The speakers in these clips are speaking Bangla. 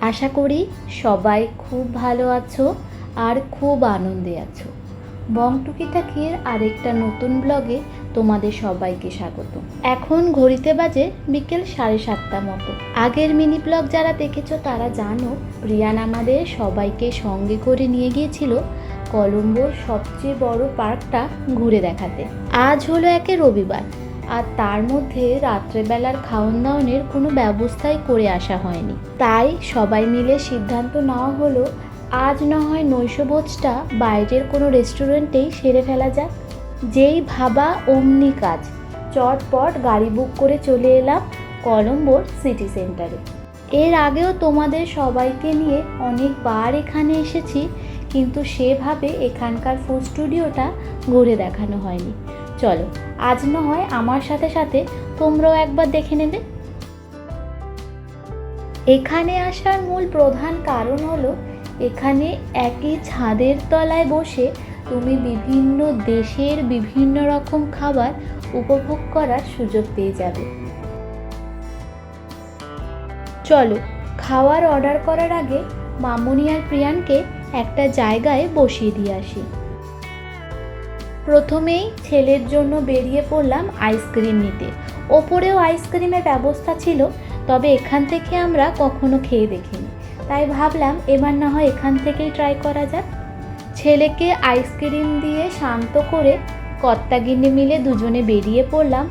আশা করি সবাই খুব ভালো আছো আর খুব আনন্দে আছো। বংটুকিটাকির আরেকটা নতুন ব্লগে তোমাদের সবাইকে স্বাগত। এখন ঘড়িতে বাজে বিকেল সাড়ে সাতটা মতো। আগের মিনি ব্লগ যারা দেখেছ তারা জানো প্রিয়ান আমাদের সবাইকে সঙ্গে করে নিয়ে গিয়েছিল কলম্বোর সবচেয়ে বড় পার্কটা ঘুরে দেখাতে। আজ হলো একে রবিবার। আর তার মধ্যে রাত্রেবেলার খাওয়ান দাওয়ানের কোনো ব্যবস্থাই করে আসা হয়নি। তাই সবাই মিলে সিদ্ধান্ত নেওয়া হলো, আজ না হয় নৈশভোজটা বাইরের কোনো রেস্টুরেন্টেই সেরে ফেলা যাক। যেই ভাবা অমনি কাজ। চটপট গাড়ি বুক করে চলে এলাম কলম্বোর সিটি সেন্টারে। এর আগেও তোমাদের সবাইকে নিয়ে অনেকবার এখানে এসেছি, কিন্তু সেভাবে এখানকার ফুড স্টুডিওটা ঘুরে দেখানো হয়নি। চলো আজ না হয় আমার সাথে সাথে তোমরাও একবার দেখে নেবে। এখানে আসার মূল প্রধান কারণ হলো, এখানে একই ছাদের তলায় বসে তুমি বিভিন্ন দেশের বিভিন্ন রকম খাবার উপভোগ করার সুযোগ পেয়ে যাবে। চলো, খাওয়ার অর্ডার করার আগে মামুনি আর প্রিয়ানকে একটা জায়গায় বসিয়ে দিয়ে আসি। প্রথমেই ছেলের জন্য বেরিয়ে পড়লাম আইসক্রিম নিতে। ওপরেও আইসক্রিমের ব্যবস্থা ছিল, তবে এখান থেকে আমরা কখনো খেয়ে দেখিনি। তাই ভাবলাম এবার না হয় এখান থেকেই ট্রাই করা যাক। ছেলেকে আইসক্রিম দিয়ে শান্ত করে কর্তাগিন্নি মিলে দুজনে বেরিয়ে পড়লাম।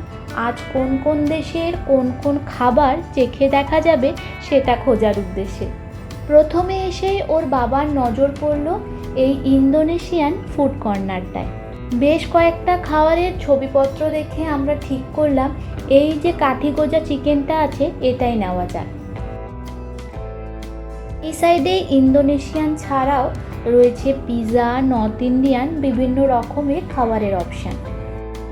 আজ কোন কোন দেশের কোন কোন খাবার চেখে দেখা যাবে সেটা খোঁজার উদ্দেশ্যে। প্রথমে এসেই ওর বাবার নজর পড়ল এই ইন্দোনেশিয়ান ফুড কর্নারটায় বেশ কয়েকটা খাবারের ছবিপত্র দেখে আমরা ঠিক করলাম, এই যে কাঠি গোজা চিকেনটা আছে, এটাই নেওয়া যাক। এই সাইডে ইন্দোনেশিয়ান ছাড়াও রয়েছে পিৎজা নর্থ ইন্ডিয়ান, বিভিন্ন রকমের খাবারের অপশান।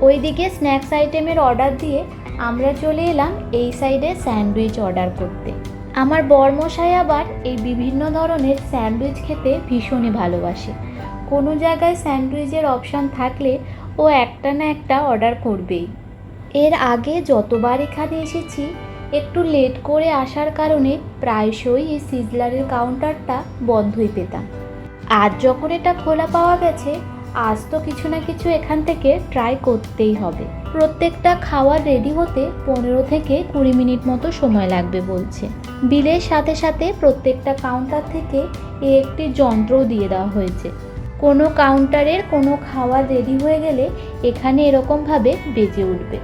ওইদিকে স্ন্যাক্স আইটেমের অর্ডার দিয়ে আমরা চলে এলাম এই সাইডে স্যান্ডউইচ অর্ডার করতে। আমার বরমশাই আবার এই বিভিন্ন ধরনের স্যান্ডউইচ খেতে ভীষণই ভালোবাসে। কোনো জায়গায় স্যান্ডউইচের অপশান থাকলে ও একটা না একটা অর্ডার করবেই। এর আগে যতবার এখানে এসেছি, একটু লেট করে আসার কারণে প্রায়শই এই সিজলারের কাউন্টারটা বন্ধই পেতাম। আজ যখন এটা খোলা পাওয়া গেছে, আজ তো কিছু না কিছু এখান থেকে ট্রাই করতেই হবে। প্রত্যেকটা খাওয়ার রেডি হতে পনেরো থেকে কুড়ি মিনিট মতো সময় লাগবে বলছে। বিলের সাথে সাথে প্রত্যেকটা কাউন্টার থেকে একটি যন্ত্রও দিয়ে দেওয়া হয়েছে। কোনো কাউন্টারের কোনো খাওয়া রেডি হয়ে গেলে এখানে এরকমভাবে বেজে উঠবে।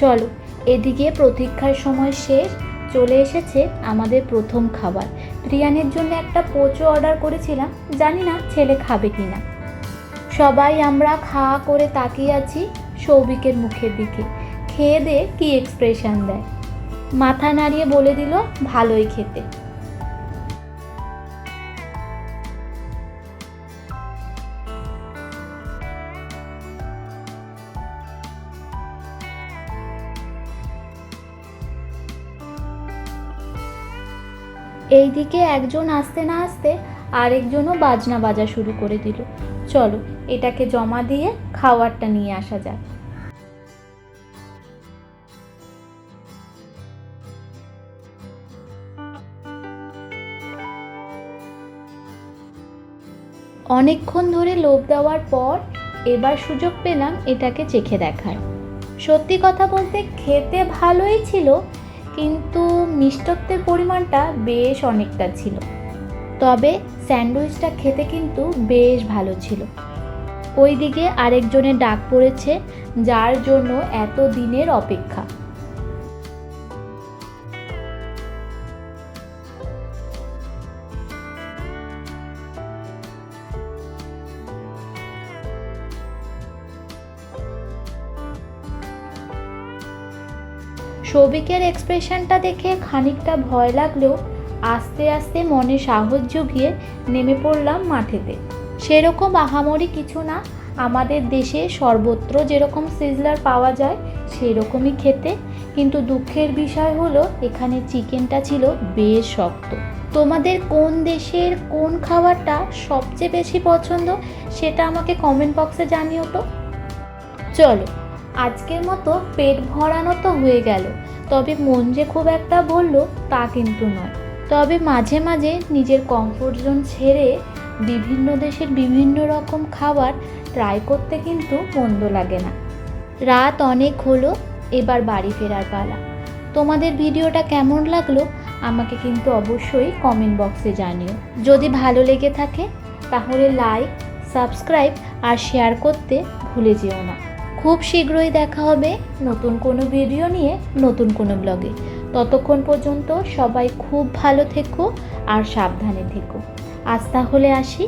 চলো, এদিকে প্রতীক্ষার সময় শেষ। চলে এসেছে আমাদের প্রথম খাবার। প্রিয়ানের জন্য একটা পোচো অর্ডার করেছিলাম, জানি না ছেলে খাবে কি না সবাই আমরা খাওয়া করে তাকিয়ে আছি সৌভিকের মুখের দিকে। খেয়ে দে কি এক্সপ্রেশন দেয়। মাথা নাড়িয়ে বলে দিল, ভালোই খেতে। এইদিকে একজন আসতে না আসতে আরেকজনও বাজনা বাজা শুরু করে দিল। চলো, এটাকে জমা দিয়ে খাবারটা নিয়ে আসা যাক। অনেকক্ষণ ধরে লোভ দেওয়ার পর এবার সুযোগ পেলাম এটাকে চেখে দেখার। সত্যি কথা বলতে খেতে ভালোই ছিল কিন্তু মিষ্টত্বের পরিমাণটা বেশ অনেকটা ছিল। তবে স্যান্ডউইচটা খেতে কিন্তু বেশ ভালো ছিল। ওইদিকে আরেকজনের ডাক পড়েছে, যার জন্য এত দিনের অপেক্ষা। সৌভিকের এক্সপ্রেশনটা দেখে খানিকটা ভয় লাগলেও আস্তে আস্তে মনে সাহস জুগিয়ে নেমে পড়লাম মাঠেতে। সেরকম আহামরি কিছু না, আমাদের দেশে সর্বত্র যেরকম সিজলার পাওয়া যায় সেরকমই খেতে, কিন্তু দুঃখের বিষয় হলো এখানে চিকেনটা ছিল বেশ শক্ত। তোমাদের কোন দেশের কোন খাবারটা সবচেয়ে বেশি পছন্দ সেটা আমাকে কমেন্ট বক্সে জানিও তো। চলো আজকের মতো পেট ভরানো তো হয়ে গেল। তবে মন যে খুব একটা বলল তা কিন্তু নয়। তবে মাঝে মাঝে নিজের কমফোর্ট জোন ছেড়ে বিভিন্ন দেশের বিভিন্ন রকম খাবার ট্রাই করতে কিন্তু মন্দ লাগে না। রাত অনেক হলো, এবার বাড়ি ফেরার পালা। তোমাদের ভিডিওটা কেমন লাগল আমাকে কিন্তু অবশ্যই কমেন্ট বক্সে জানিও। যদি ভালো লেগে থাকে, তাহলে লাইক সাবস্ক্রাইব আর শেয়ার করতে ভুলে যেও না। খুব শীঘ্রই দেখা হবে নতুন কোনো ভিডিও নিয়ে নতুন কোনো ব্লগে। ততক্ষণ পর্যন্ত সবাই খুব ভালো থেকো আর সাবধানে থেকো। আজ তাহলে আসি।